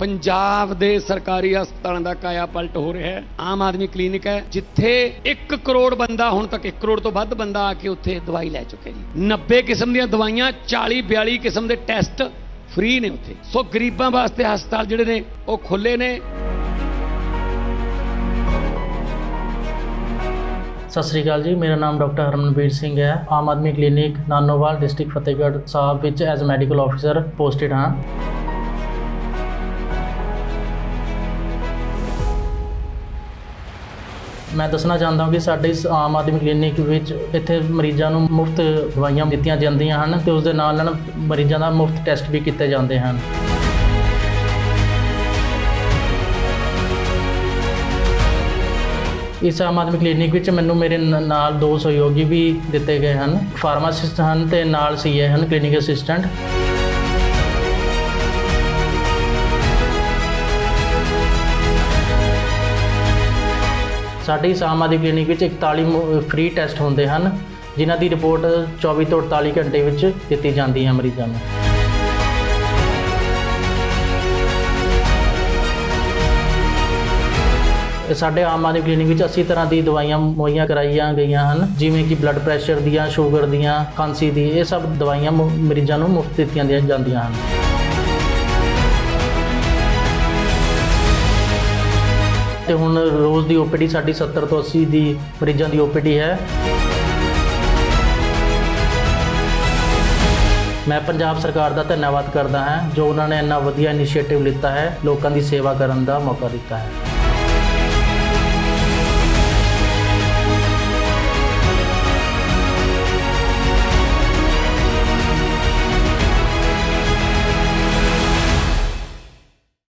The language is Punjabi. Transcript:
ਪੰਜਾਬ ਦੇ ਸਰਕਾਰੀ ਹਸਪਤਾਲਾਂ ਦਾ ਕਾਇਆ ਪਲਟ ਹੋ ਰਿਹਾ ਹੈ। ਆਮ ਆਦਮੀ ਕਲੀਨਿਕ ਹੈ, ਜਿੱਥੇ 1 ਕਰੋੜ ਬੰਦਾ ਹੁਣ ਤੱਕ 1 ਕਰੋੜ ਤੋਂ ਵੱਧ ਬੰਦਾ ਆ ਕੇ ਉੱਥੇ ਦਵਾਈ ਲੈ ਚੁੱਕੇ ਜੀ। 90 ਕਿਸਮ ਦੀਆਂ ਦਵਾਈਆਂ 40 42 ਕਿਸਮ ਦੇ ਟੈਸਟ ਫ੍ਰੀ ਨੇ ਉੱਥੇ। ਸੋ ਗਰੀਬਾਂ ਵਾਸਤੇ ਹਸਪਤਾਲ ਜਿਹੜੇ ਨੇ, ਉਹ ਖੁੱਲੇ ਨੇ। ਸਤਿ ਸ੍ਰੀ ਅਕਾਲ ਜੀ, ਮੇਰਾ ਨਾਮ ਡਾਕਟਰ ਹਰਮਨਵੀਰ ਸਿੰਘ ਹੈ। ਆਮ ਆਦਮੀ ਕਲੀਨਿਕ ਨਾਨੋਵਾਲ ਡਿਸਟ੍ਰਿਕਟ ਫਤਿਹਗੜ੍ਹ ਸਾਹਿਬ ਵਿੱਚ ਐਜ਼ ਮੈਡੀਕਲ ਆਫੀਸਰ ਪੋਸਟਡ ਹਾਂ। ਮੈਂ ਦੱਸਣਾ ਚਾਹੁੰਦਾ ਹਾਂ ਕਿ ਸਾਡੇ ਇਸ ਆਮ ਆਦਮੀ ਕਲੀਨਿਕ ਵਿੱਚ ਇੱਥੇ ਮਰੀਜ਼ਾਂ ਨੂੰ ਮੁਫਤ ਦਵਾਈਆਂ ਦਿੱਤੀਆਂ ਜਾਂਦੀਆਂ ਹਨ ਤੇ ਉਸ ਦੇ ਨਾਲ ਨਾਲ ਮਰੀਜ਼ਾਂ ਦਾ ਮੁਫਤ ਟੈਸਟ ਵੀ ਕੀਤੇ ਜਾਂਦੇ ਹਨ। ਇਸ ਆਮ ਆਦਮੀ ਕਲੀਨਿਕ ਵਿੱਚ ਮੈਨੂੰ ਮੇਰੇ ਨ- ਨਾਲ ਦੋ ਸਹਿਯੋਗੀ ਵੀ ਦਿੱਤੇ ਗਏ ਹਨ, ਫਾਰਮਾਸਿਸਟ ਹਨ ਤੇ ਨਾਲ ਸੀਏ ਹਨ, ਕਲੀਨਿਕ ਅਸਿਸਟੈਂਟ। ਸਾਡੇ ਇਸ ਆਮ ਆਦਮੀ ਕਲੀਨਿਕ ਵਿੱਚ 41 ਫ੍ਰੀ ਟੈਸਟ ਹੁੰਦੇ ਹਨ, ਜਿਨ੍ਹਾਂ ਦੀ ਰਿਪੋਰਟ 24 ਤੋਂ 48 ਘੰਟੇ ਵਿੱਚ ਦਿੱਤੀ ਜਾਂਦੀ ਹੈ ਮਰੀਜ਼ਾਂ ਨੂੰ। ਸਾਡੇ ਆਮ ਆਦਮੀ ਕਲੀਨਿਕ ਵਿੱਚ 80 ਤਰ੍ਹਾਂ ਦੀ ਦਵਾਈਆਂ ਮੁਹੱਈਆ ਕਰਾਈਆਂ ਗਈਆਂ ਹਨ, ਜਿਵੇਂ ਕਿ ਬਲੱਡ ਪ੍ਰੈਸ਼ਰ ਦੀਆਂ ਸ਼ੂਗਰ ਦੀਆਂ, ਖਾਂਸੀ ਦੀ, ਇਹ ਸਭ ਦਵਾਈਆਂ ਮਰੀਜ਼ਾਂ ਨੂੰ ਮੁਫਤ ਦਿੱਤੀਆਂ ਦੀਆਂ ਜਾਂਦੀਆਂ ਹਨ। ਤੇ ਹੁਣ ਰੋਜ਼ ਦੀ ਓਪੀਡੀ ਸਾਡੀ 70 ਤੋਂ 80 ਦੀ ਮਰੀਜ਼ਾਂ ਦੀ ਓਪੀਡੀ ਹੈ। ਮੈਂ ਪੰਜਾਬ ਸਰਕਾਰ ਦਾ ਧੰਨਵਾਦ ਕਰਦਾ ਹਾਂ ਜੋ ਉਹਨਾਂ ਨੇ ਇੰਨਾ ਵਧੀਆ ਇਨੀਸ਼ੀਏਟਿਵ ਲਿੱਤਾ ਹੈ, ਲੋਕਾਂ ਦੀ ਸੇਵਾ ਕਰਨ ਦਾ ਮੌਕਾ ਦਿੱਤਾ ਹੈ।